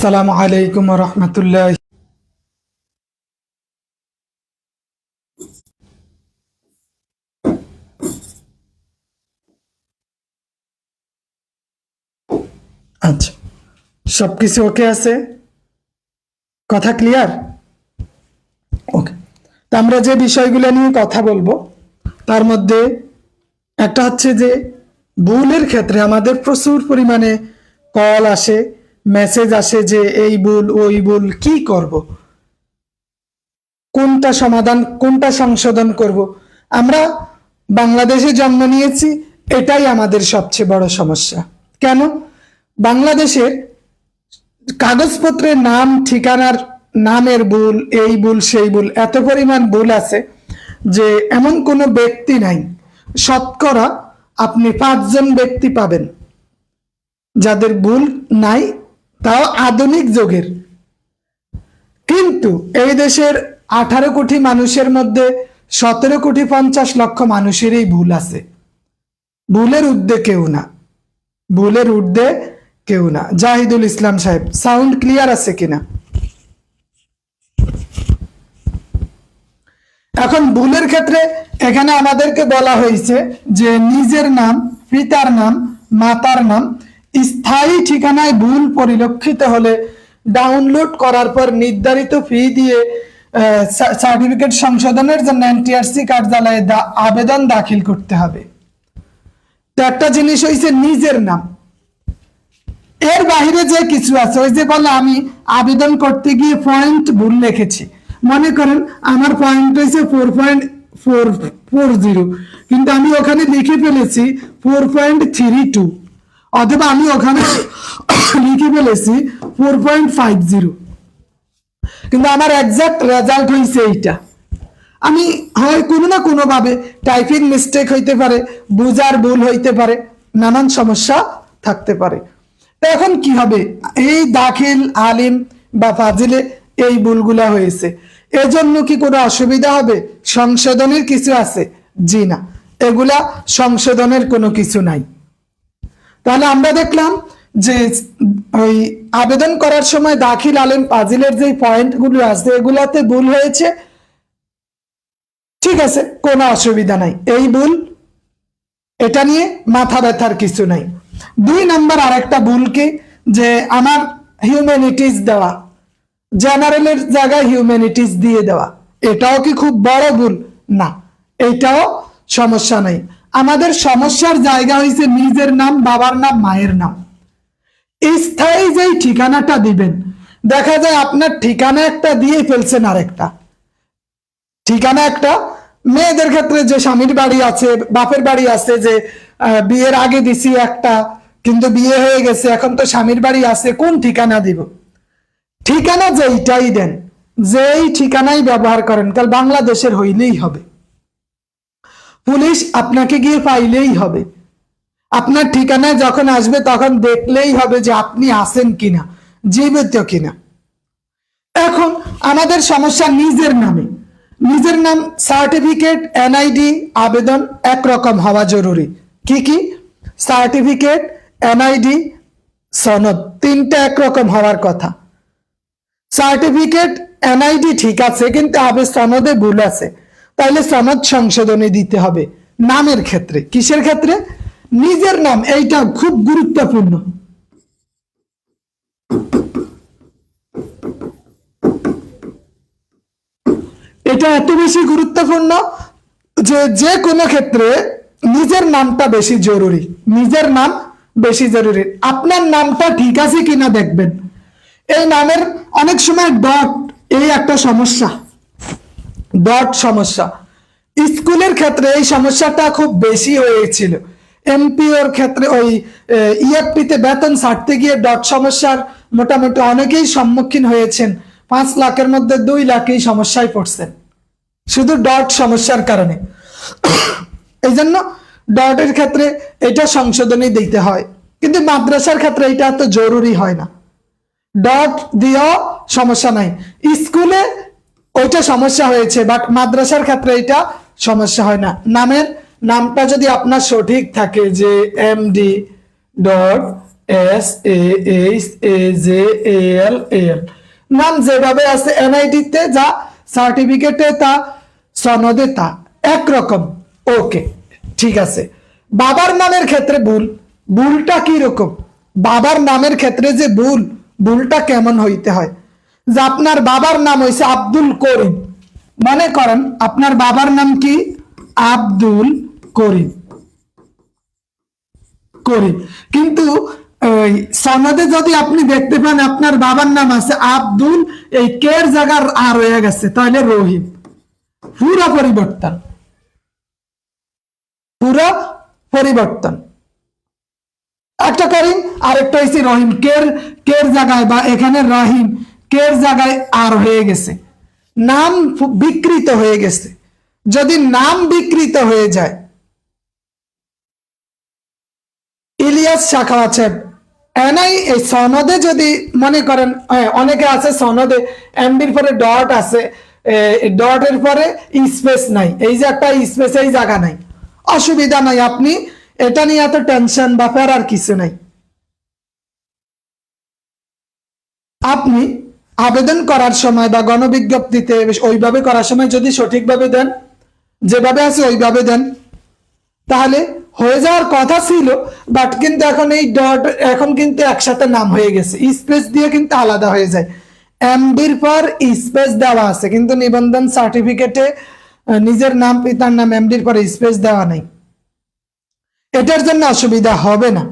আসসালামু আলাইকুম রহমতুল্লাহ। আচ্ছা সব কিছু ওকে আছে? কথা ক্লিয়ার ওকে তো আমরা যে বিষয়গুলো নিয়ে কথা বলব, তার মধ্যে একটা হচ্ছে যে ভুলের ক্ষেত্রে আমাদের প্রচুর পরিমাণে কল আসে মেসেজ আসে যে, এই ভুল, ওই ভুল, কি করব? কোনটা সমাধান, কোনটা সংশোধন করব? আমরা বাংলাদেশে জন্ম নিয়েছি, এটাই আমাদের সবচেয়ে বড় সমস্যা। কেন? বাংলাদেশের কাগজপত্রের নাম, ঠিকানার নামের ভুল, এই ভুল, সেই ভুল, এত পরিমাণ ভুল আছে যে এমন কোনো ব্যক্তি নাই। শতকরা আপনি পাঁচজন ব্যক্তি পাবেন। যাদের ভুল নাই তাও আধুনিক যুগের। কিন্তু এই দেশের আঠারো কোটি মানুষের মধ্যে সতেরো কোটি পঞ্চাশ লক্ষ মানুষেরই ভুল আছে। ভুলের ঊর্ধ্বে কেউ না। ভুলের ঊর্ধ্বে কেউ না। জাহিদুল ইসলাম সাহেব, সাউন্ড ক্লিয়ার আছে কিনা? এখন ভুলের ক্ষেত্রে এখানে আমাদেরকে বলা হয়েছে যে নিজের নাম, পিতার নাম, মাতার নাম স্থায়ী ঠিকানায় ভুল পরিলক্ষিত হলে ডাউনলোড করার পর নির্ধারিত ফি দিয়ে সার্টিফিকেট সংশোধনের জন্য এনটিআরসি কার্যালয়ে আবেদন দাখিল করতে হবে। তো একটা জিনিস হয়েছে নিজের নাম। এর বাইরে যে কিছু আছে, ওই যে বলে আমি আবেদন করতে গিয়ে পয়েন্ট ভুল লিখেছি। মনে করেন, আমার পয়েন্ট হয়েছে four point four four zero কিন্তু আমি ওখানে লিখে ফেলেছি ফোর পয়েন্ট থ্রি টু অথবা আমি ওখানে লিখে ফেলেছি ফোর পয়েন্ট ফাইভ জিরো কিন্তু আমার একজাক্ট রেজাল্ট হয়েছে এইটা। আমি হয় কোনো না কোনোভাবে টাইপিং মিস্টেক হইতে পারে, বোঝার ভুল হইতে পারে, নানান সমস্যা থাকতে পারে। এখন কি হবে? এই দাখিল, আলিম বা ফাজিলে এই ভুলগুলা হয়েছে। এজন্য কি কোনো অসুবিধা হবে? সংশোধনের কিছু আছে? জি না। এগুলা সংশোধনের কোনো কিছু নাই। তাহলে আমরা দেখলাম যে ওই আবেদন করার সময় দাখিল আলেম পাজিলের যে পয়েন্টগুলো আছে, এগুলাতে ভুল হয়েছে। ঠিক আছে, কোনো অসুবিধা নাই। এই ভুল, এটা নিয়ে মাথা ব্যথার কিছু নাই। দুই নাম্বার আরেকটা ভুল কি যে আমার হিউম্যানিটিস দেওয়া, জেনারেলের জায়গায় হিউম্যানিটিস দিয়ে দেওয়া, এটাও কি খুব বড় ভুল? না, এটাও সমস্যা নাই। আমাদের সমস্যার জায়গা হয়েছে নিজের নাম, বাবার নাম, মায়ের নাম। স্থায়ী যেই ঠিকানাটা দিবেন, দেখা যায় আপনার ঠিকানা একটা দিয়ে ফেলছেন আরেকটা। ঠিকানা একটা, মেয়েদের ক্ষেত্রে যে স্বামীর বাড়ি আছে, বাপের বাড়ি আছে, যে বিয়ের আগে দিছি একটা, কিন্তু বিয়ে হয়ে গেছে, এখন তো স্বামীর বাড়ি আছে, কোন ঠিকানা দিব? ঠিকানা যেইটাই দেন, যেই ঠিকানাই ব্যবহার করেন, কাল বাংলাদেশের হইলেই হবে। পুলিশ আপনাকে গিয়ে পাইলেই হবে। আপনার ঠিকানায় যখন আসবে তখন দেখলেই হবে যে আপনি আছেন কিনা, জীবিত কিনা। এখন আমাদের সমস্যা নিজের নামে। নিজের নাম সার্টিফিকেট এনআইডি আবেদন একরকম হওয়া জরুরি। কি কি? সার্টিফিকেট এনআইডি সনদ, তিনটা একরকম হওয়ার কথা। সার্টিফিকেট এনআইডি ঠিক আছে, কিন্তু আবে সনদে ভুল আছে। তাইলে সনদ সংশোধনী দিতে হবে। নামের ক্ষেত্রে। কিসের ক্ষেত্রে? নিজের নাম। এইটা খুব গুরুত্বপূর্ণ। এটা এত বেশি গুরুত্বপূর্ণ যে যে কোনো ক্ষেত্রে নিজের নামটা বেশি জরুরি। নিজের নাম বেশি জরুরি। আপনার নামটা ঠিক আছে কিনা দেখবেন। এই নামের অনেক সময় ডট এই একটা সমস্যা। ডট সমস্যা। স্কুলের ক্ষেত্রে এই সমস্যাটা খুব বেশি হয়েছিল। এমপিওর ক্ষেত্রে ওই ইএফপিতে বেতন ছাড়তে গিয়ে ডট সমস্যার মোটামুটি অনেকেই সম্মুখীন হয়েছেন। পাঁচ লাখের মধ্যে দুই লাখ এই সমস্যায় পড়ছেন। শুধু ডট সমস্যার কারণে। এই জন্য ডটের ক্ষেত্রে এটা সংশোধনী দিতে হয়। কিন্তু মাদ্রাসার ক্ষেত্রে এটা এত জরুরি হয় না। ডট দিয়েও সমস্যা নাই। স্কুলে ওইটা সমস্যা হয়েছে, বাট মাদ্রাসার ক্ষেত্রে এটা সমস্যা হয় না। নামের নামটা যদি আপনার সঠিক থাকে যে M D dot S A H A J L L নাম যেভাবে আছে এনআইডিতে যা সার্টিফিকেটে তা সনদে, তা একরকম। ওকে ঠিক আছে। বাবার নামের ক্ষেত্রে ভুল। ভুলটা কি রকম বাবার নামের ক্ষেত্রে যে ভুল, ভুলটা কেমন হইতে হয়? যে আপনার বাবার নাম হইছে আব্দুল করিম। মনে করেন আপনার বাবার নাম কি? আব্দুল করিম। করিম। কিন্তু সনদে যদি আপনি দেখতে পান আপনার বাবার নাম আছে আব্দুল, এই কের জায়গার আর হয়ে গেছে, তাহলে রহিম। পুরা পরিবর্তন। পুরা পরিবর্তন। একটা করিম, আরেকটা হয়েছে রহিম। কের কের জায়গায় বা এখানে রহিম, কের জায়গায় আর হয়ে গেছে। নাম বিকৃত হয়ে গেছে। যদি নাম বিকৃত হয়ে যায় ইলিয়াস শাখাওয়াত সাহেব এনআই এই সনদে যদি মনে করেন হ্যাঁ, অনেকে আছে সনদে এমবির পরে ডট আছে ডটের পরে স্পেস নাই। এই যে একটা স্পেস এই জায়গা নাই। অসুবিধা নাই। আপনি এটা নিয়ে এত টেনশন বা ফেরার কিছু নাই। আপনি আবেদন করার সময় বা গণবিজ্ঞপ্তিতে ওইভাবে করার সময় যদি সঠিকভাবে দেন, যেভাবে আছে ওইভাবে দেন। তাহলে হয়ে যাওয়ার কথা ছিল বাট কিন্তু এখন এই ডট এখন কিন্তু একসাথে নাম হয়ে গেছে। স্পেস দিয়ে কিন্তু আলাদা হয়ে যায়। এমডির পর স্পেস দেওয়া আছে, কিন্তু নিবন্ধন সার্টিফিকেটে নিজের নাম, পিতার নাম এমডির পর স্পেস দেওয়া নেই। এটার জন্য অসুবিধা হবে না।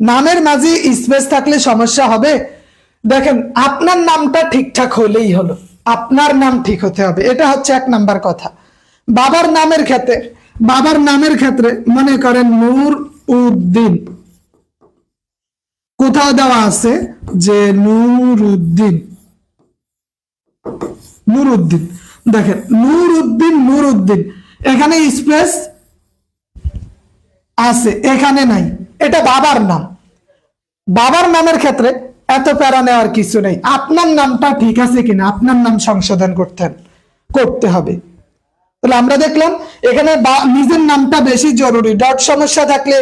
নামের মাঝে স্পেস থাকলে সমস্যা হবে। দেখেন, আপনার নামটা ঠিকঠাক হলেই হলো। আপনার নাম ঠিক হতে হবে। এটা হচ্ছে এক নাম্বার কথা। বাবার নামের ক্ষেত্রে, বাবার নামের ক্ষেত্রে মনে করেন নূর উদ্দিন। কোথাও দেওয়া আছে যে নূর উদ্দিন। নূর উদ্দিন। দেখেন, নূর উদ্দিন নূর উদ্দিন। এখানে স্পেস আছে, এখানে নাই। এটা বাবার নাম। বাবার নামের ক্ষেত্রে এত প্যারা নেওয়ার কিছু নেই। আপনার নামটা ঠিক আছে কিনা? আপনার নাম সংশোধন করতে করতে হবে। তাহলে আমরা দেখলাম, এখানে নিজের নামটা বেশি জরুরি। ডট সমস্যা থাকলে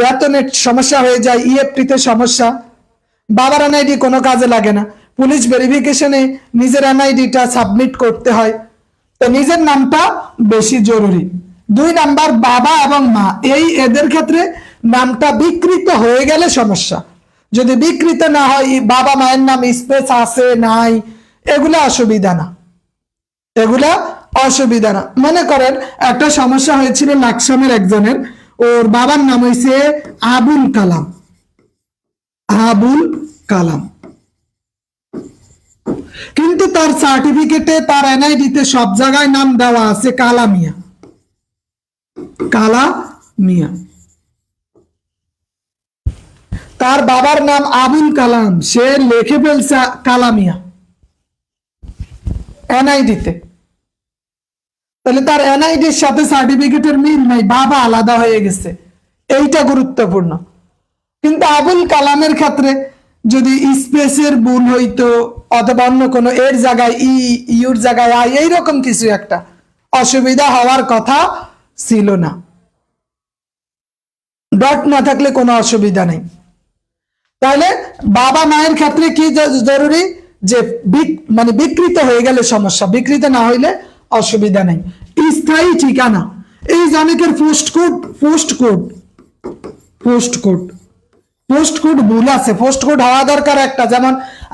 বেতনের সমস্যা হয়ে যায় ইএফটিতে সমস্যা। বাবার এনআইডি কোনো কাজে লাগে না। পুলিশ ভেরিফিকেশনে নিজের এনআইডিটা সাবমিট করতে হয়। তো নিজের নামটা বেশি জরুরি। দুই নাম্বার, বাবা এবং মা। এই এদের ক্ষেত্রে নামটা বিকৃত হয়ে গেলে সমস্যা। যদি বিকৃত না হয় বাবা মায়ের নাম স্পেস আছে, নাই, এগুলা অসুবিধা না। এগুলা অসুবিধা না। মনে করেন, একটা সমস্যা হয়েছিল লাকসামের একজনের, ওর বাবার নাম হয়েছে আবুল কালাম। আবুল কালাম। কিন্তু তার সার্টিফিকেটে তার এনআইডিতে সব জায়গায় নাম দেওয়া আছে কালা মিয়া কালা মিয়া তার বাবার নাম আবুল কালাম। সে লেখে ফেলছে কালা মিয়া এনআইডিতে। তাহলে তার এনআইডির সাথে সার্টিফিকেটের মিল নাই, বাবা আলাদা হয়ে গেছে। এইটা গুরুত্বপূর্ণ। কিন্তু আবুল কালামের ক্ষেত্রে যদি স্পেসের ভুল হইতো, অথবা অন্য কোনো এর জায়গায় ই, ইউর জায়গায় আই, এইরকম কিছু একটা, অসুবিধা হওয়ার কথা ছিল না। ডট না থাকলে কোনো অসুবিধা নেই। তাহলে বাবা মায়ের ক্ষেত্রে কি জরুরি? যে মানে বিকৃত হয়ে গেলে সমস্যা, বিকৃত না হইলে অসুবিধা নেই। স্থায়ী ঠিকানা। এই যে post code post code post code post code ভুল আছে। পোস্ট কোড হওয়া দরকার একটা, যেমন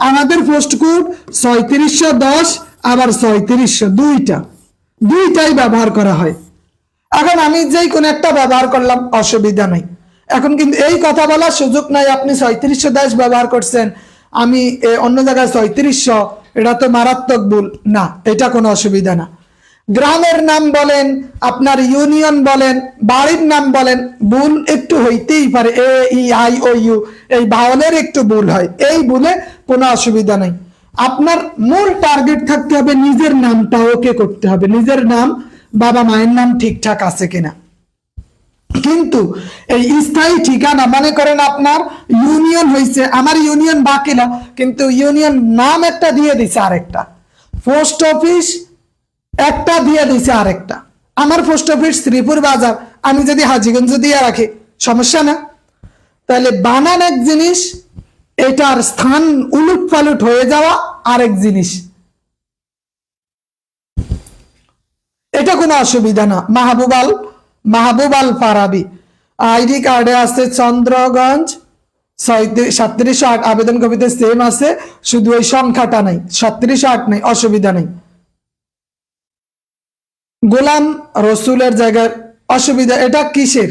আমাদের পোস্ট কোড ছয়ত্রিশশো দশ, আবার ছয়ত্রিশশো দুইটা। দুইটাই ব্যবহার করা হয়। এখন আমি যেই কোনো একটা ব্যবহার করলাম, অসুবিধা নাই। এখন কিন্তু এই কথা বলার সুযোগ নাই, আপনি ছয়ত্রিশশো দাস ব্যবহার করছেন, আমি অন্য জায়গায় ছয়ত্রিশশো, এটা তো মারাত্মক ভুল। না, এটা কোনো অসুবিধা না। গ্রামের নাম বলেন, আপনার ইউনিয়ন বলেন, বাড়ির নাম বলেন, ভুল একটু হইতেই পারে, এ, ই, আই, ও, ইউ, এই বাউলের একটু ভুল হয়, এই ভুলে কোনো অসুবিধা নেই। আপনার মূল টার্গেট থাকতে হবে নিজের নামটা ওকে করতে হবে, নিজের নাম বাবা মায়ের নাম ঠিকঠাক আছে কিনা। কিন্তু এই স্থায়ী ঠিকানা মনে করেন আপনার ইউনিয়ন হয়েছে আমার ইউনিয়ন বাকিলা, কিন্তু ইউনিয়ন নাম একটা দিয়ে দিছে আরেকটা। পোস্ট অফিস একটা দিয়ে দিছে আরেকটা। আমার পোস্ট অফিস শ্রীপুর বাজার, আমি যদি হাজিগঞ্জ দিয়ে রাখি, সমস্যা না? তাহলে বানান এক জিনিস, এটার স্থান উলুট পালুট হয়ে যাওয়া আরেক জিনিস। এটা কোনো অসুবিধা না। মাহবুবাল মাহবুবাল ফারাবি। আইডি কার্ডে আছে চন্দ্রগঞ্জ সাতত্রিশ আট, আবেদন কবিতে সেম আছে, শুধু ওই সংখ্যাটা নাই, সাতত্রিশ আট নেই, অসুবিধা নেই। গোলাম রসুলের জায়গায় অসুবিধা, এটা কিসের?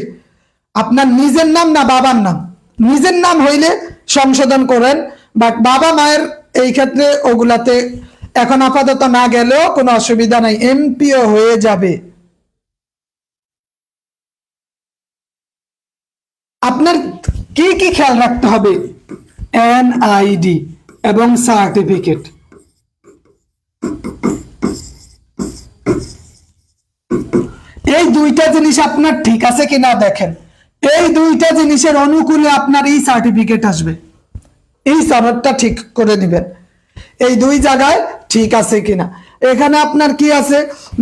আপনার নিজের নাম না বাবার নাম? নিজের নাম হইলে সংশোধন করেন বাট বাবা মায়ের এই ক্ষেত্রে ওগুলাতে এখন আপাতত না গেলেও কোনো অসুবিধা নাই, এমপিও হয়ে যাবে। আপনার কি কি খেয়াল রাখতে হবে? এনআইডি এবং সার্টিফিকেট এই দুইটা জিনিস আপনার ঠিক আছে কিনা দেখেন। এই দুইটা জিনিসের অনুকূলে আপনার এই সার্টিফিকেট আসবে। এই সনদটা ঠিক করে দিবেন এই দুই জায়গায় ঠিক আছে কিনা। এখানে আপনার কি আছে?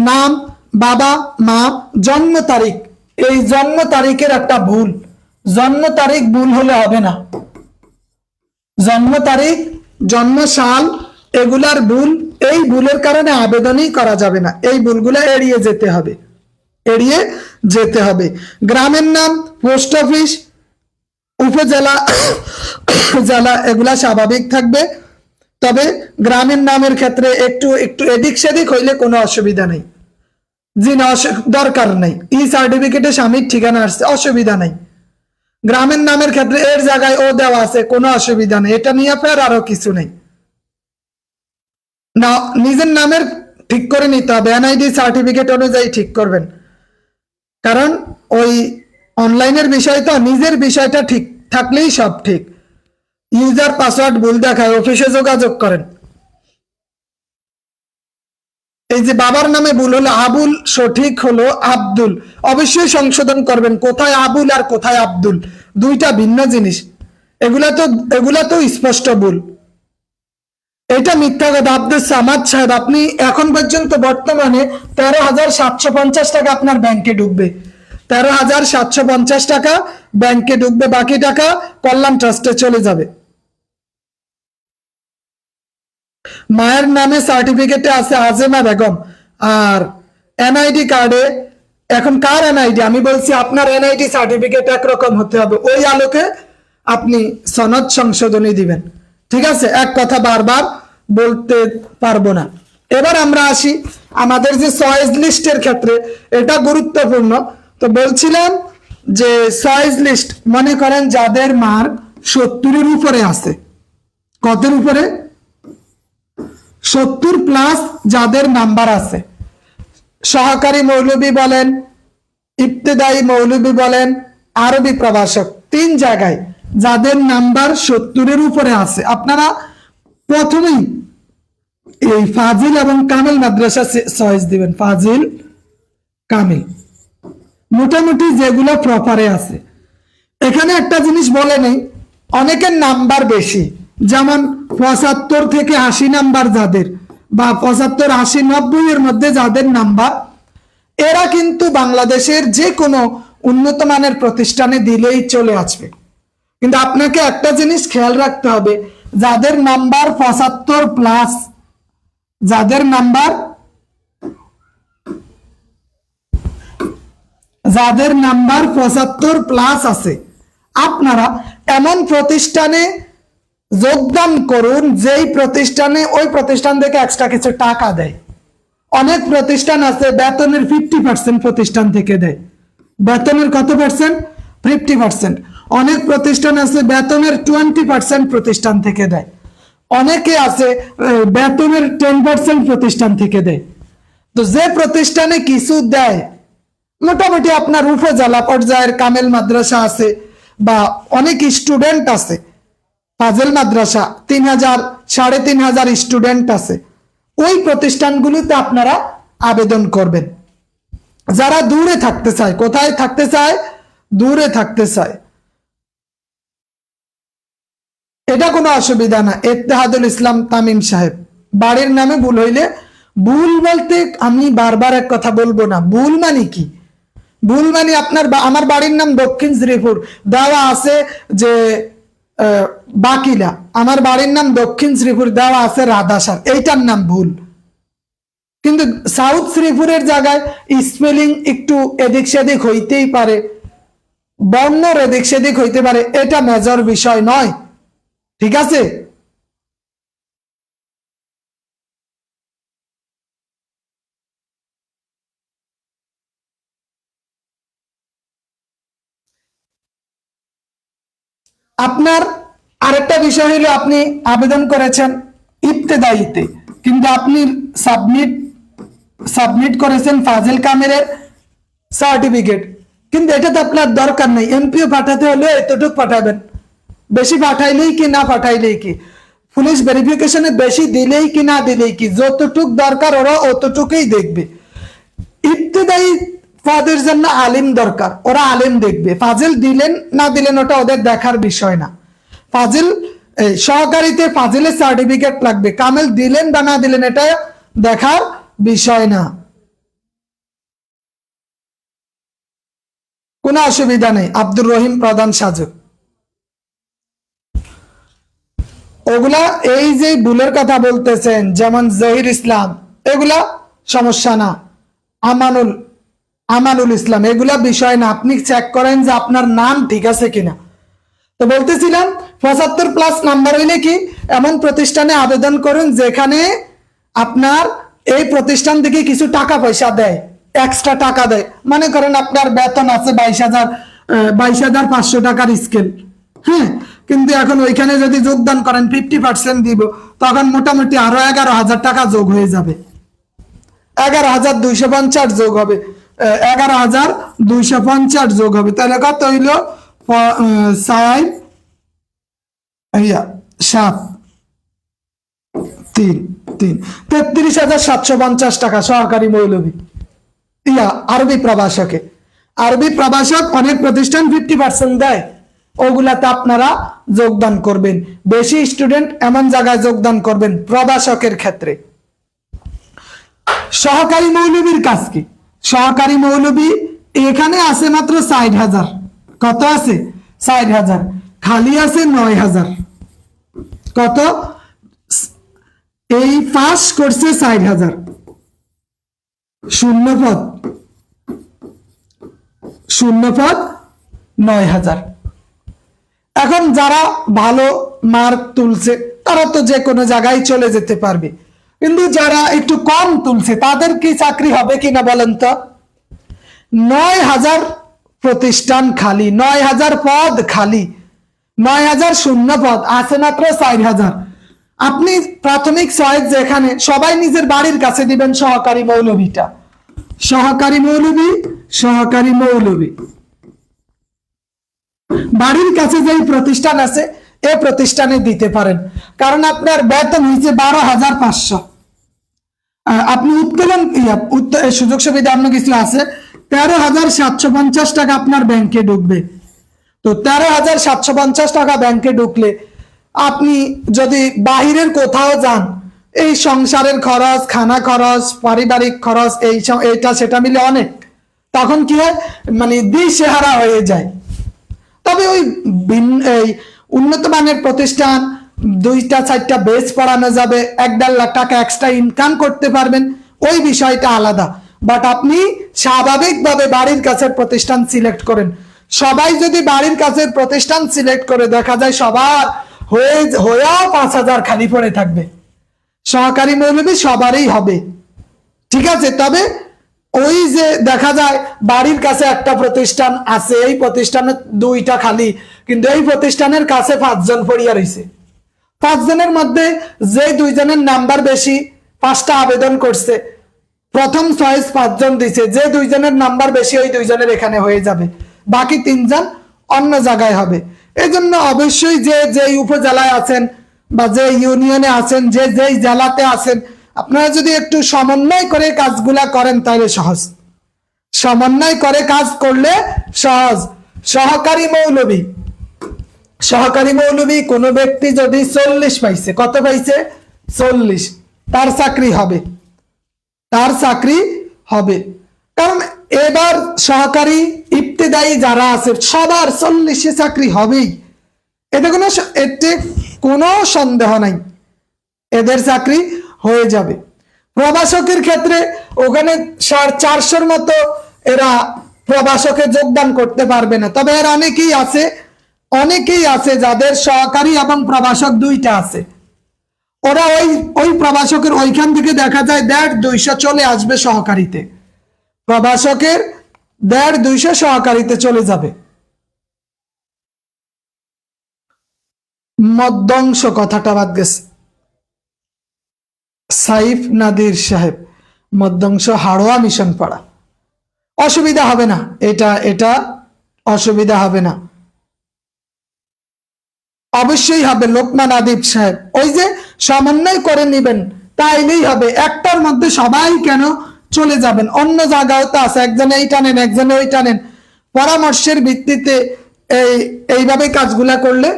নাম, বাবা, মা, জন্ম তারিখ। এই জন্ম তারিখের একটা ভুল। জন্ম তারিখ ভুল হলে হবে না। জন্ম তারিখ, জন্ম সাল, এগুলার ভুল, এই ভুলের কারণে আবেদনই করা যাবে না। এই ভুলগুলো এড়িয়ে যেতে হবে। এড়িয়ে যেতে হবে। গ্রামের নাম, পোস্ট অফিস, উপজেলা, জেলা, এগুলা স্বাভাবিক থাকবে। তবে গ্রামের নামের ক্ষেত্রে একটু একটু এদিক সেদিক হইলে কোনো অসুবিধা নেই। জি না দরকার নেই। ই সার্টিফিকেটে স্বামীর ঠিকানা আসছে, অসুবিধা নেই। গ্রামের নামের ক্ষেত্রে এর জায়গায় ও দেওয়া আছে, কোনো অসুবিধা নেই। এটা নিয়ে ফের আরও কিছু নেই। না, নিজের নামের ঠিক করে নিতে হবে। এনআইডি সার্টিফিকেট অনুযায়ী ঠিক করবেন। কারণ ওই অনলাইনের বিষয় তো, নিজের বিষয়টা ঠিক থাকলেই সব ঠিক। ইউজার পাসওয়ার্ড ভুল দেখায়, অফিসে যোগাযোগ করেন। এই যে বাবার নামে ভুল হলো, আবুল সঠিক হলো আব্দুল। অবশ্যই সংশোধন করবেন, কোথায় আবুল আর কোথায় আব্দুল? দুইটা ভিন্ন জিনিস। এগুলা তো এগুলা তো স্পষ্ট ভুল। এটা মিথ্যা কথা। আব্দুল সামাদ সাহেব, আপনি এখন পর্যন্ত বর্তমানে তেরো হাজার সাতশো পঞ্চাশ টাকা আপনার ব্যাংকে ঢুকবে। তেরো হাজার সাতশো পঞ্চাশ টাকা ব্যাংকে ঢুকবে, বাকি টাকা কল্যাণ ট্রাস্টে চলে যাবে। মায়ের নামে সার্টিফিকেটে আছে আজেমা বেগম। আর এনআইডি কার্ডে এখন কার এনআইডি আমি বলছি আপনার এনআইডি সার্টিফিকেট একরকম হতে হবে। ওই আলোকে আপনি সনদ সংশোধনী দিবেন। ঠিক আছে? এক কথা বারবার বলতে পারব না। এবার আমরা আসি আমাদের যে চয়েস লিস্টের ক্ষেত্রে। এটা গুরুত্বপূর্ণ। তো বলছিলাম যে চয়েস লিস্ট মনে করেন যাদের মার্ক সত্তরের উপরে আছে। কতের উপরে? সত্তর প্লাস যাদের নাম্বার আছে। সহকারী মৌলবী বলেন, ইবতেদায়ী মৌলবী বলেন, আরবি প্রভাষক, তিন জায়গায় যাদের নাম্বার সত্তরের উপরে আছে। আপনারা প্রথমেই এই ফাজিল এবং কামিল মাদ্রাসা চয়েস দিবেন, ফাজিল, কামিল। মোটামুটি যেগুলো প্রপারে আছে। এখানে একটা জিনিস বলে নেই, অনেকের নাম্বার বেশি, যেমন পঁচাত্তর থেকে আশি নাম্বার যাদের বা পঁচাত্তর, আশি, নব্বই এর মধ্যে যাদের নাম্বার, এরা কিন্তু বাংলাদেশের যে কোনো উন্নত মানের প্রতিষ্ঠানে দিলেই চলে আসবে। কিন্তু আপনাকে একটা জিনিস খেয়াল রাখতে হবে, যাদের নাম্বার পঁচাত্তর প্লাস যাদের নাম্বার যাদের নাম্বার পঁচাত্তর প্লাস আছে, আপনারা এমন প্রতিষ্ঠানে যোগদান করুন, যেই প্রতিষ্ঠানে ওই প্রতিষ্ঠান থেকে এক্সট্রা কিছু টাকা দেয়। অনেক প্রতিষ্ঠান আছে, বেতনের ফিফটি পার্সেন্ট প্রতিষ্ঠান থেকে দেয়। বেতনের কত পার্সেন্ট ফিফটি পার্সেন্ট অনেক প্রতিষ্ঠান আছে, বেতনের টোয়েন্টি পার্সেন্ট প্রতিষ্ঠান থেকে দেয়। অনেকে আছে বেতনের টেন পার্সেন্ট প্রতিষ্ঠান থেকে দেয়। তো যে প্রতিষ্ঠানে কিছু দেয়, মোটামুটি আপনার উপজেলা পর্যায়ের কামেল মাদ্রাসা আছে, বা অনেক স্টুডেন্ট আছে। ফাজেল মাদ্রাসা তিন হাজার, সাড়ে তিন হাজার স্টুডেন্ট আছে। ওই প্রতিষ্ঠানগুলিতে আপনারা আবেদন করবেন। যারা দূরে থাকতে চায়, কোথায় থাকতে চায়? দূরে থাকতে চায়। এটা কোনো অসুবিধা না। এত্তেহাদুল ইসলাম তামিম সাহেব। বাড়ির নামে ভুল হইলে, ভুল বলতে আমি বারবার এক কথা বলব না। ভুল মানে কি? ভুল মানে আপনার আমার বাড়ির নাম দক্ষিণ শ্রীপুর। দেওয়া আছে যে বাকিলা। আমার বাড়ির নাম দক্ষিণ শ্রীপুর, দেওয়া আছে রাধাসার। এইটার নাম ভুল। কিন্তু সাউথ শ্রীপুরের জায়গায় স্পেলিং একটু এদিক সেদিক হইতেই পারে। বর্ণর এদিক সেদিক হইতে পারে। এটা মেজর বিষয় নয়। ঠিক আছে? আপনার আরেকটা বিষয় হলো আপনি আবেদন করেছেন ইবতেদাইতে, কিন্তু আপনি সাবমিট সাবমিট করেছেন ফাজিল কামেরের সার্টিফিকেট কিন্তু এটা তো আপনার দরকার নেই এমপিও পাঠাতে হলে এতটুকু পাঠাবেন। বেশি পাঠাইলেই কি, না পাঠাইলেই কি? পুলিশ ভেরিফিকেশনে বেশি দিলেই কি, না দিলেই কি? যতটুক দরকার ওরা অতটুকুই দেখবে। ইবতেদায়ী পদের জন্য আলিম দরকার। ওরা আলিম দেখবে। ফাজিল দিলেন, না দিলেন ওটা ওদের দেখার বিষয় না। ফাজিল সহকারীতে ফাজিলের সার্টিফিকেট লাগবে। কামেল দিলেন বা না দিলেন এটা দেখার বিষয় না। কোনো অসুবিধা নেই। আব্দুর রহিম প্রধান সাজক। ওগুলা এই যে ভুলের কথা বলতেছেন, যেমন জহির ইসলাম, এগুলা সমস্যা না। আমানুল আমানুল ইসলাম, এগুলা বিষয় না। আপনি চেক করেন যে আপনার নাম ঠিক আছে কিনা। তো বলতেছিলাম, পঁচাত্তর প্লাস নাম্বার হইলে কি এমন প্রতিষ্ঠানে আবেদন করুন যেখানে আপনার এই প্রতিষ্ঠান থেকে কিছু টাকা পয়সা দেয় এক্সট্রা টাকা দেয়। মনে করেন আপনার বেতন আছে বাইশ হাজার বাইশ হাজার পাঁচশো টাকার স্কেল হ্যাঁ কিন্তু এখন ওইখানে যদি যোগদান করেন ফিফটি পার্সেন্ট দিব, তখন মোটামুটি আরও এগারো হাজার টাকা যোগ হয়ে যাবে। এগারো হাজার দুইশো পঞ্চাশ যোগ হবে। এগারো হাজার দুইশো পঞ্চাশ যোগ হবে। তাহলে কত হইল? ছয় সাত তিন তিন। তেত্রিশ হাজার সাতশো পঞ্চাশ টাকা সহকারী মৌলবী ইয়া, আরবি প্রবাসকে আরবি প্রবাসক অনেক প্রতিষ্ঠান ফিফটি পার্সেন্ট দেয়। ওগুলাতে আপনারা যোগদান করবেন। বেশি স্টুডেন্ট এমন জায়গায় যোগদান করবেন প্রবাসকের ক্ষেত্রে। সহকারী মৌলবীর কাজ কি? সহকারী মৌলবি, এখানে আছে মাত্র ষাট হাজার। কত আছে? ষাট হাজার। খালি আছে নয় হাজার। কত? এই পাস করছে ষাট হাজার। শূন্য পদ। শূন্য পদ নয় হাজার। এখন যারা ভালো মার্ক তুলছে, তারা তো যে কোনো জায়গায় চলে যেতে পারবে। কিন্তু যারা একটু কম তুলছে, তাদের কি চাকরি হবে কিনা বলেন তো? নয় হাজার প্রতিষ্ঠান খালি, নয় হাজার পদ খালি, নয় হাজার শূন্য পদ, আছে মাত্র চার হাজার। আপনি প্রাথমিক চয়েস যেখানে, সবাই নিজের বাড়ির কাছে দিবেন সহকারী মৌলভীটা সহকারী মৌলভী সহকারী মৌলভী বাড়ির কাছে যেই প্রতিষ্ঠান আছে, এ প্রতিষ্ঠানে দিতে পারেন। কারণ আপনার বেতন হয়েছে বারো হাজার পাঁচশো। আপনি উত্তোলন সুযোগ সুবিধা অন্য কিছু আছে। তেরো হাজার সাতশো পঞ্চাশ টাকা আপনার ব্যাংকে ঢুকবে। তো তেরো হাজার সাতশো পঞ্চাশ টাকা ব্যাংকে ঢুকলে আপনি যদি বাহিরের কোথাও যান, এই সংসারের খরচ, খানা খরচ, পারিবারিক খরচ, এই এইটা, সেটা মিলে অনেক। তখন কি হয়? মানে দিশেহারা হয়ে যায়। তবে ওই এই উন্নত মানের প্রতিষ্ঠান দুইটা, চারটা বেস পড়ানো যাবে, এক দেড় লাখ টাকা এক্সট্রা ইনকাম করতে পারবেন। ওই বিষয়টা আলাদা। বাট আপনি স্বাভাবিকভাবে বাড়ির কাছের প্রতিষ্ঠান সিলেক্ট করেন। সবাই যদি বাড়ির কাছের প্রতিষ্ঠান সিলেক্ট করে, দেখা যায় সবার হয়ে, হয়েও পাঁচ হাজার খালি পড়ে থাকবে। সহকারী মৌলবী সবারই হবে। ঠিক আছে? তবে ওই যে দেখা যায় বাড়ির কাছে একটা প্রতিষ্ঠান আছে, এই প্রতিষ্ঠানে দুইটা খালি, কিন্তু এই প্রতিষ্ঠানের কাছে পাঁচজন পড়িয়া রয়েছে পাঁচজনের মধ্যে যে দুইজনের নাম্বার বেশি পাঁচটা আবেদন করছে, প্রথম চয়েস পাঁচজন দিছে, যে দুইজনের নাম্বার বেশি ওই দুইজনের এখানে হয়ে যাবে, বাকি তিনজন অন্য জায়গায় হবে। এই জন্য অবশ্যই যে যে উপজেলায় আছেন বা যে ইউনিয়নে আছেন, যে যেই জেলাতে আছেন, আপনারা যদি একটু সমন্বয় করে কাজগুলা করেন তাহলে সহজ। সমন্বয় করে কাজ করলে সহজ। সহকারী মৌলবী সহকারী মৌলবী, কোনো ব্যক্তি যদি চল্লিশ পাইছে, কত পাইছে? চল্লিশ। তার চাকরি হবে। তার চাকরি হবে। কারণ এবার সহকারী ইফতেদায়ী যারা আছে, সবার চল্লিশে চাকরি হবেই। এতে কোনো এতে কোনো সন্দেহ নাই। এদের চাকরি হয়ে যাবে। প্রবাসকের ক্ষেত্রে ওখানে চারশোর মতো এরা প্রবাসকে যোগদান করতে পারবে না। তবে এর অনেকেই আছে অনেকেই আছে যাদের সহকারী এবং প্রবাসক দুইটা আছে। ওরা ওই ওই প্রবাসকের ওইখান থেকে দেখা যায় দেড় দুইশো চলে আসবে সহকারীতে। প্রবাসকের দেড় দুইশো সহকারীতে চলে যাবে। মধ্যংশ কথাটা বাদ গেছে। সাইফ নাদির সাহেব, মধ্যংশ হাড়োয়া মিশন পাড়া অসুবিধা হবে না। এটা এটা অসুবিধা হবে না। অবশ্যই হবে লোকমান আদিব সাহেব। ওই যে সমন্বয় করে নেবেন, তাইলেই হবে। একটার মধ্যে সবাই কেন চলে যাবেন? অন্য জায়গাও তো আছে, একজনে এই টানেন একজনে ওই টানেন পরামর্শের ভিত্তিতে এই, এইভাবে কাজগুলা করলে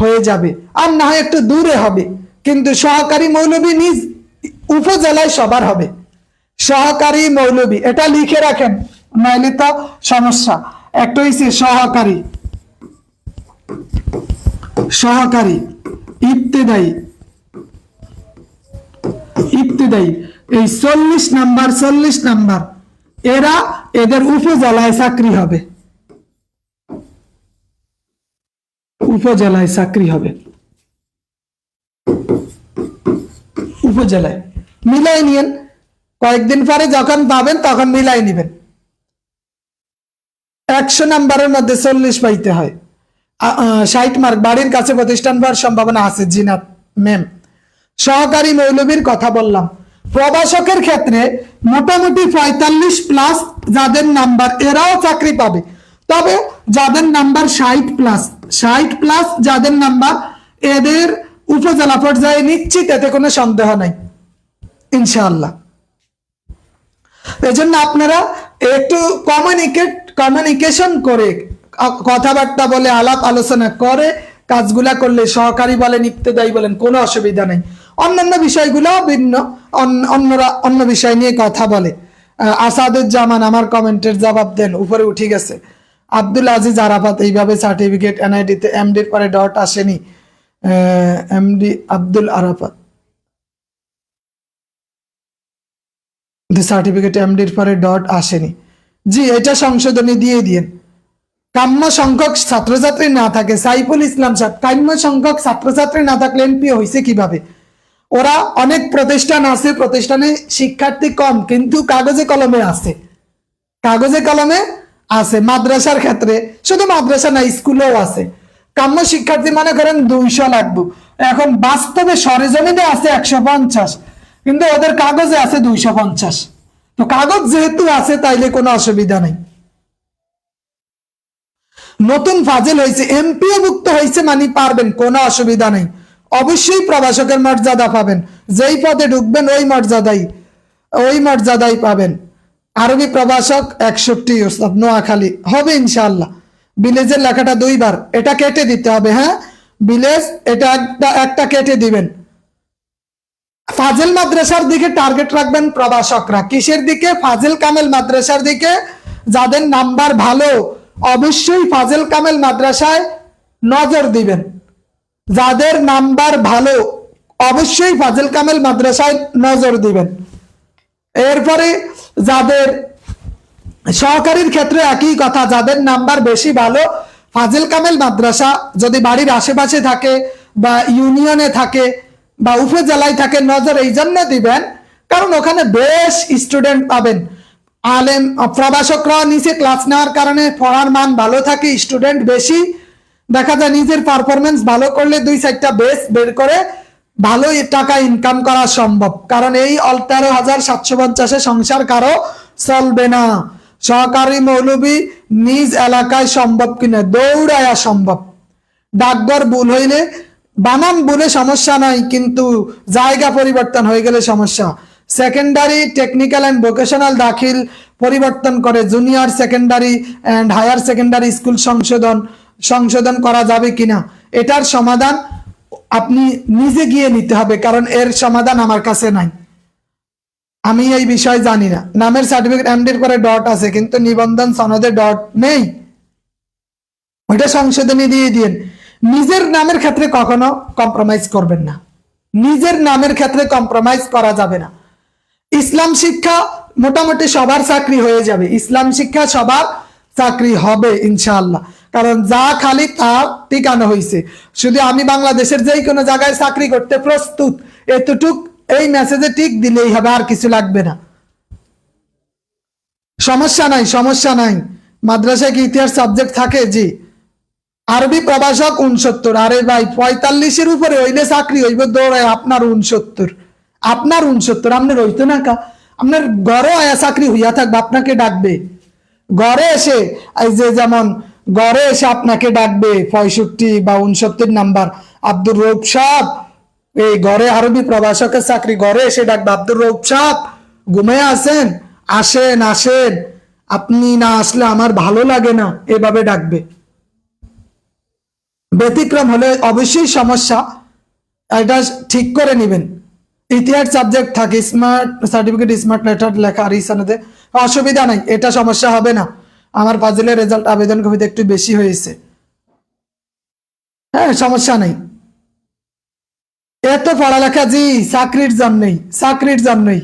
হয়ে যাবে। আর না হয় একটু দূরে হবে, কিন্তু সহকারী মৌলবী নিজ উপজেলায় সবার হবে। সহকারী মৌলবী, এটা লিখে রাখেন, নাইলে তো সমস্যা। একটা হইছে সহকারী। সহকারী, ইবতেদায়ী ইবতেদায়ী। এই চল্লিশ নাম্বার চল্লিশ নাম্বার, এরা এদের উপজেলায় চাকরি হবে। উপজেলায় চাকরি হবে। উপজেলায়। মিলাই নিয়েন। কয়েকদিন পরে যখন পাবেন, তখন মিলাই নিবেন। একশো নাম্বারের মধ্যে চল্লিশ পাইতে হয়। ষাট মার্ক, বাড়ির কাছে প্রতিষ্ঠান পাওয়ার সম্ভাবনা আছে জিনাত ম্যাম সহকারী মৌলবীর কথা বললাম। প্রবাসকের ক্ষেত্রে মোটামুটি পঁয়তাল্লিশ প্লাস যাদের নাম্বার এরাও চাকরি পাবে। তবে যাদের নাম্বার ষাট প্লাস ষাট প্লাস যাদের নাম্বার এদের উপজেলা পর্যায়ে নিশ্চিত, এতে কোনো সন্দেহ নাই। ইনশাআল্লাহ। এজন্য আপনারা একটু কমিউনিকেট কমিউনিকেশন করে কথাবার্তা বলে, আলাপ আলোচনা করে, কাজগুলা করলে সহকারী বলেন ইত্তেদায়ী বলেন, কোনো অসুবিধা নেই। অন্যান্য বিষয়গুলো ভিন্ন। অন্যরা অন্য বিষয় নিয়ে কথা বলে। আসাদুজ্জামান আমার কমেন্টের জবাব দেন, উপরে উঠে গেছে। আব্দুল আজিজ আরাফাত, এইভাবে সার্টিফিকেট, এনআইডিতে এমডির পরে ডট আসেনি। এমডি আব্দুল আরাফাত। সার্টিফিকেট এমডির পরে ডট আসেনি। জি, এটা সংশোধনী দিয়ে দিন কাম্য সংখ্যক ছাত্রছাত্রী না থাকে। সাইফুল ইসলাম সাহেব, কাম্য সংখ্যক ছাত্রছাত্রী না থাকলে এমপি হয়েছে কীভাবে? ওরা অনেক প্রতিষ্ঠান আছে, প্রতিষ্ঠানে শিক্ষার্থী কম, কিন্তু কাগজে কলমে আছে। কাগজে কলমে আছে, মাদ্রাসার ক্ষেত্রে। শুধু মাদ্রাসা না, স্কুলেও আছে। কাম্য শিক্ষার্থী মনে করেন দুইশো লাগবে। এখন বাস্তবে সরেজমিনে আছে একশো পঞ্চাশ, কিন্তু ওদের কাগজে আছে দুইশো পঞ্চাশ। তো কাগজ যেহেতু আছে, তাইলে কোনো অসুবিধা নেই। নতুন ফাজেল হয়েছে এমপিও ভুক্ত হয়েছে মানে পারবেন, কোনো অসুবিধা নেই। অবশ্যই প্রভাষকের মর্যাদা পাবেন। যেই পদে ঢুকবেন, ওই মর্যাদাই ওই মর্যাদাই পাবেন। আরবি প্রভাষক একষট্টি নোয়াখালী। হবে ইনশাল্লাহ বিলেজের লেখাটা দুইবার। এটা কেটে দিতে হবে হ্যাঁ? বিলেজ, এটা একটা একটা কেটে দিবেন। ফাজেল মাদ্রাসার দিকে টার্গেট রাখবেন প্রভাষকরা। কিসের দিকে? ফাজেল কামেল মাদ্রাসার দিকে। যাদের নাম্বার ভালো অবশ্যই ফাজেল কামেল মাদ্রাসায় নজর দিবেন। যাদের নাম্বার ভালো, অবশ্যই ফাজেল কামেল মাদ্রাসায় নজর দিবেন। এরপরে যাদের সহকারীর ক্ষেত্রে একই কথা, যাদের নাম্বার বেশি ভালো, ফাজিল কামেল মাদ্রাসা যদি বাড়ির আশেপাশে থাকে বা ইউনিয়নে থাকে বা উপজেলায় থাকে, নজর এই জন্য দিবেন, কারণ ওখানে বেশ স্টুডেন্ট পাবেন। আলেম প্রভাষকরা নিচে ক্লাস নেওয়ার কারণে পড়ার মান ভালো থাকে স্টুডেন্ট বেশি। দেখা যায় নিজের পারফরমেন্স ভালো করলে দুই চারটা বেস বের করে ভালো টাকা ইনকাম করা সম্ভব। কারণ এই তেরো হাজার সাতশো পঞ্চাশে সংসার কারও চলবে না। সহকারী মৌলবী নিজ এলাকায় সম্ভব কিনা, দৌড়ায়া সম্ভব। ডাকঘর ভুল হইলে, বানান ভুলে সমস্যা নাই, কিন্তু জায়গা পরিবর্তন হয়ে গেলে সমস্যা। সেকেন্ডারি টেকনিক্যাল অ্যান্ড ভোকেশনাল দাখিল পরিবর্তন করে junior secondary and higher secondary school সংশোধন সংশোধন করা যাবে কিনা? এটার সমাধান আপনি নিজে গিয়ে নিতে হবে, কারণ এর সমাধান আমার কাছে নাই। আমি এই বিষয় জানি না। নামের সার্টিফিকেট এমডির করে ডট আছে, কিন্তু নিবন্ধন সনদে ডট নেই। ওইটা সংশোধনী দিয়ে দিন নিজের নামের ক্ষেত্রে কখনো কম্প্রোমাইজ করবেন না। নিজের নামের ক্ষেত্রে কম্প্রোমাইজ করা যাবে না। ইসলাম শিক্ষা মোটামুটি সবার চাকরি হয়ে যাবে। ইসলাম শিক্ষা সবার চাকরি হবে, ইনশাআল্লাহ। কারণ যা খালি তা টিকানো হয়েছে শুধু আমি বাংলাদেশের যেই কোনো জায়গায় চাকরি করতে প্রস্তুত, এতটুক এই মেসেজে টিক দিলেই হবে, আর কিছু লাগবে না। সমস্যা নাই সমস্যা নাই। মাদ্রাসায় কি ইতিহাস সাবজেক্ট থাকে? জি। আরবি প্রভাষক উনসত্তর আরে ভাই, পঁয়তাল্লিশের উপরে হইলে চাকরি হইব, দৌড়ায় আপনার উনসত্তর আপনার উনসত্তর, আপনার হইতো না কা। আপনার ঘরে আয়া চাকরি হইয়া থাকবে, আপনাকে ডাকবে। ঘরে এসে যে যেমন গড়ে এসে আপনাকে ডাকবে, পঁয়ষট্টি বা উনসত্তর নাম্বার, আব্দুর রৌফ সাহ এই ঘরে আরবি প্রভাষকের চাকরি, ঘরে এসে ডাকবে, আব্দুর রৌফ সাহ ঘুমিয়ে আসেন আসেন আসেন। আপনি না আসলে আমার ভালো লাগে না, এভাবে ডাকবে। ব্যতিক্রম হলে অবশ্যই সমস্যা, এটা ঠিক করে নেবেন। ইতিহাস সাবজেক্ট থাকে স্মার্ট সার্টিফিকেট স্মার্ট লেটার লেখা, আর ইসানাতে অসুবিধা নাই, এটা সমস্যা হবে না। আমার পাজলের রেজাল্ট আবেদন কবিতে একটু বেশি হয়েছে। হ্যাঁ সমস্যা নেই। এত পড়ালেখা, জি, চাকরির জন্যই চাকরির জন্যই।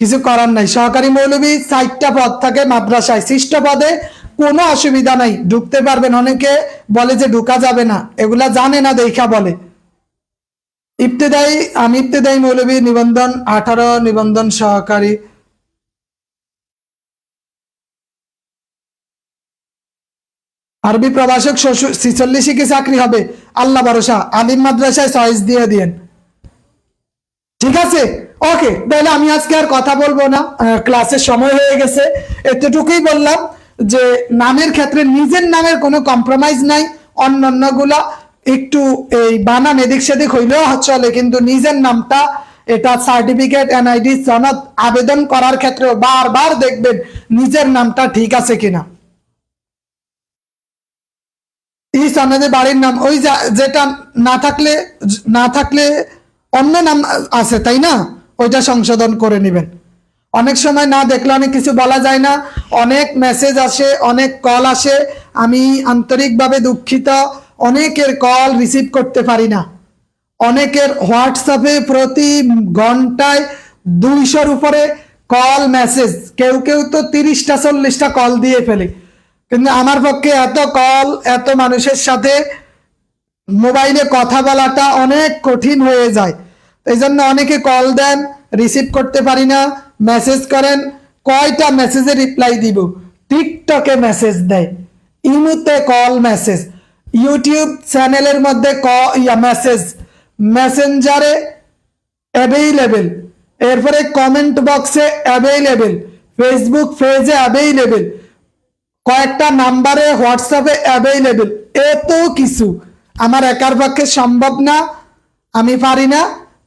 কিছু করার নাই। সহকারী মৌলবী, চারটা পদ থাকে মাদ্রাসায়। সৃষ্ট পদে কোনো অসুবিধা নাই। ঢুকতে পারবেন অনেকে, বলে যে ঢুকা যাবে না। এগুলা জানে না, দেখা বলে। ইবতেদায়ী, আমি ইবতেদায়ী মৌলবী, নিবন্ধন আঠারো, নিবন্ধন সহকারী। আরবি প্রভাষক ছিচল্লিশে কি চাকরি হবে? আল্লাহ ভরসা, আলিম মাদ্রাসায় চয়েস দিয়ে দিয়েন। ঠিক আছে? ওকে, তাহলে আমি আজকে আর কথা বলব না। ক্লাসের সময় হয়ে গেছে। এতটুকুই বললাম যে, নামের ক্ষেত্রে নিজের নামের কোনো কম্প্রোমাইজ নাই। অন্যান্যগুলা একটু এই বানান এদিক সেদিক হইলেও চলে, কিন্তু নিজের নামটা, এটা সার্টিফিকেট এনআইডি সনদ, আবেদন করার ক্ষেত্রে বারবার দেখবেন নিজের নামটা ঠিক আছে কিনা। এই সনদে বাড়ির নাম, ওই যেটা না থাকলে না থাকলে অন্য নাম আছে, তাই না? ওইটা সংশোধন করে নেবেন। অনেক সময় না দেখলে অনেক কিছু বলা যায় না। অনেক মেসেজ আসে, অনেক কল আসে। আমি আন্তরিকভাবে দুঃখিত। অনেকের কল রিসিভ করতে পারি না। অনেকের হোয়াটসঅ্যাপে প্রতি ঘন্টায় দুইশোর উপরে কল মেসেজ, কেউ কেউ তো তিরিশটা, চল্লিশটা কল দিয়ে ফেলে। কিন্তু আমার পক্ষে এত কল, এত মানুষের সাথে মোবাইলে কথা বলাটা অনেক কঠিন হয়ে যায়। এই জন্য অনেকে কল দেন, রিসিভ করতে পারি না, মেসেজ করেন, কয়টা মেসেজে রিপ্লাই দিব? টিকটকে মেসেজ দেয়, ইমুতে কল মেসেজ। ইউটিউব চ্যানেলের মধ্যে ক, ইয়া মেসেজ মেসেঞ্জারে অ্যাভেইলেবেল এরপরে কমেন্ট বক্সে অ্যাভেইলেবেল ফেসবুক পেজে অ্যাভেইলেবল কয়েকটা নাম্বারে হোয়াটসঅ্যাপে অ্যাভেইলেবেল এত কিছু। আমার একার পক্ষে সম্ভব না, আমি পারি না,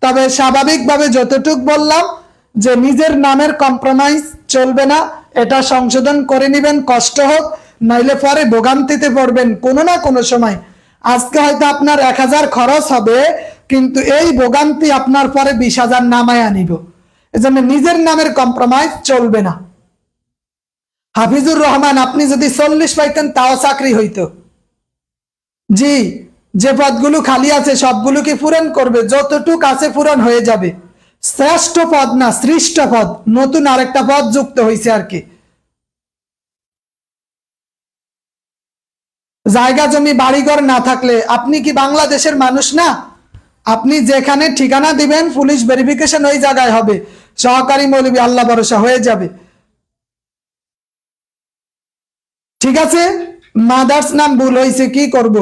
তবে স্বাভাবিকভাবে যতটুক বললাম যে নিজের নামের কম্প্রোমাইজ চলবে না, এটা সংশোধন করে নেবেন, কষ্ট হোক। নাইলে পরে ভোগান্তিতে পড়বেন কোনো না কোনো সময়। আজকে হয়তো আপনার এক হাজার খরচ হবে, কিন্তু এই ভোগান্তি আপনার পরে বিশ হাজার নামায় আনিব। এজন্য নিজের নামের কম্প্রোমাইজ চলবে না। হাফিজুর রহমান, আপনি যদি চল্লিশ পাইতেন, তাও চাকরি হইতো। জি, যে পদগুলো খালি আছে, সবগুলো কি পূরণ করবে? যতটুক আছে পূরণ হয়ে যাবে। শ্রেষ্ঠ পদ না সৃষ্ট পদ। নতুন আরেকটা পদ যুক্ত হয়েছে আর কি। জায়গা জমি, বাড়িঘর না থাকলে আপনি কি বাংলাদেশের মানুষ না? আপনি যেখানে ঠিকানা দিবেন, পুলিশ ভেরিফিকেশন ওই জায়গায় হবে। সহকারী মৌলবী, আল্লাহ ভরসা হয়ে যাবে। ঠিক আছে? মাদার্স নাম ভুল হয়েছে কি করব?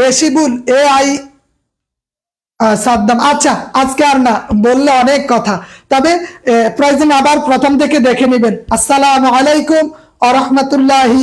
বেশি ভুল এ আই সাদ্দাম। আচ্ছা আজকে আর না, বললে অনেক কথা। তবে প্রয়োজন আবার প্রথম থেকে দেখে নেবেন। আসসালামু আলাইকুম আ রহমতুল্লাহি